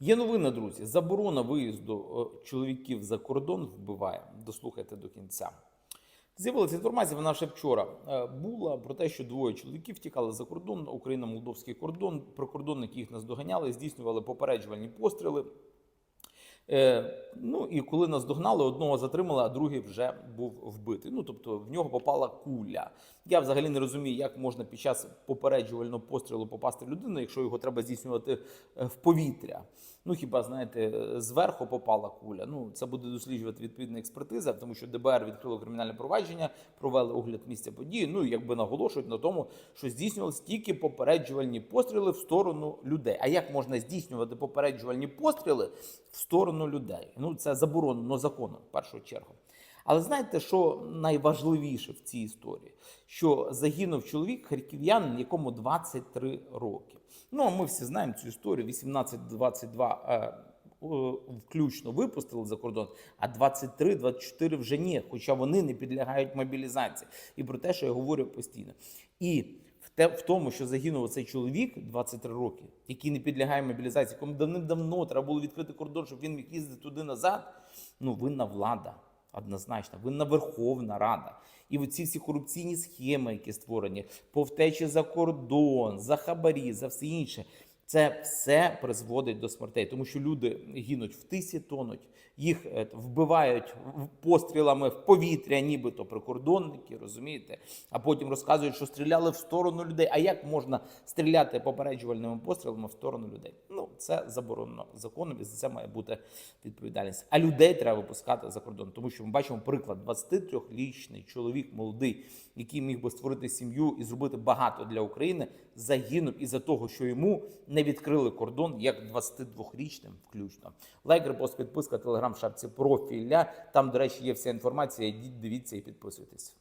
Є новина, друзі. Заборона виїзду е, чоловіків за кордон вбиває. Дослухайте до кінця. З'явилася інформація, вона ще вчора е, була про те, що двоє чоловіків втікали за кордон, Україна-молдовський кордон. Прикордонники їх наздоганяли, здійснювали попереджувальні постріли. Е, ну і коли нас догнали, одного затримали, а другий вже був вбитий. Ну тобто в нього попала куля. Я взагалі не розумію, як можна під час попереджувального пострілу попасти в людину, якщо його треба здійснювати е, в повітря. Ну хіба знаєте, зверху попала куля. Ну це буде досліджувати відповідна експертиза, тому що ДБР відкрило кримінальне провадження, провели огляд місця події. Ну якби наголошують на тому, що здійснювалися тільки попереджувальні постріли в сторону людей. А як можна здійснювати попереджувальні постріли в сторону людей? Ну це заборонено законом в першу чергу. Але знаєте, що найважливіше в цій історії? Що загинув чоловік харків'янин, якому 23 роки. Ну а ми всі знаємо цю історію. 18-22 е, включно випустили за кордон, а 23-24 вже ні, хоча вони не підлягають мобілізації. І про те, що я говорю постійно. І в тому, що загинув цей чоловік 23 роки, який не підлягає мобілізації, кому давним-давно треба було відкрити кордон, щоб він міг їздити туди назад. Ну, винна влада. Однозначно, винна Верховна Рада. І оці всі корупційні схеми, які створені, повтечі за кордон, за хабарі, за все інше. Це все призводить до смертей, тому що люди гинуть в тисі, тонуть, їх е, вбивають пострілами в повітря, нібито прикордонники, розумієте? А потім розказують, що стріляли в сторону людей. А як можна стріляти попереджувальними пострілами в сторону людей? Ну це заборонено законом, і за це має бути відповідальність. А людей треба випускати за кордон, тому що ми бачимо приклад: 23-річний чоловік молодий, який міг би створити сім'ю і зробити багато для України, загинув із-за того, що йому не відкрили кордон як 22-річним включно. Лайк, репост, підписка, телеграм, шапці профіля. Там, до речі, є вся інформація. Йдіть, дивіться і підписуйтесь.